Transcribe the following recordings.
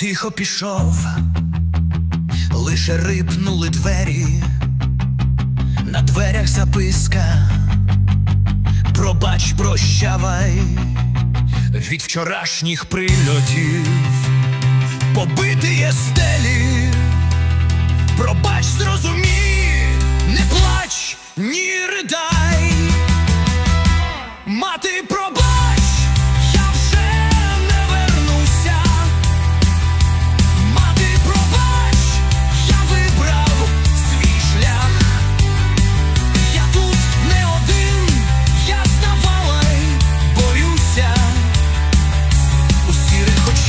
тихо пішов, лише рипнули двері, на дверях записка. Пробач, прощавай. Від вчорашніх прильотів, побити є стелі, пробач, зрозумій, не плач, ні ридай. Мати, пробач,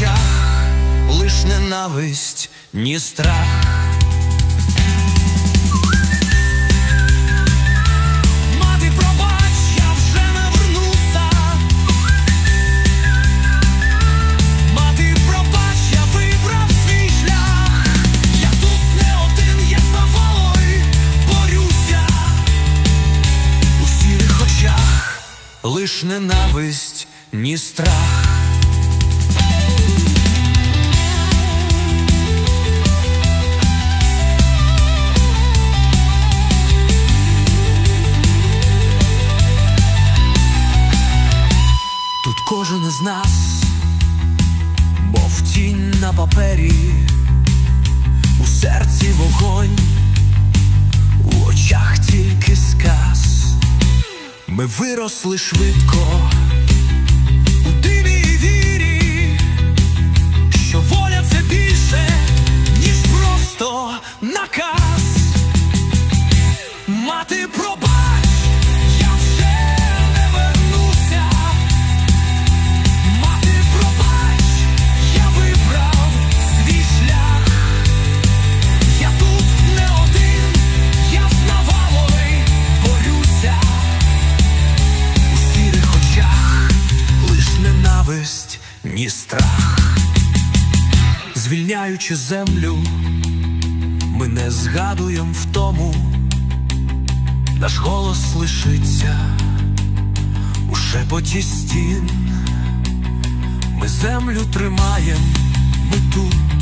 очах лиш ненависть, ні страх. Мати, пробач, вже не. Мати, пробач, вибрав свій шлях. Я тут не один, я й борюся. У сірих очах лиш ненависть, ні страх. Кожен із нас, мов тінь на папері, у серці вогонь, у очах тільки сказ. Ми виросли швидко у диві і ненависть, страх. Звільняючи землю, ми не згадуєм в тому, наш голос лишиться у шепоті стін. Ми землю тримаєм, ми тут,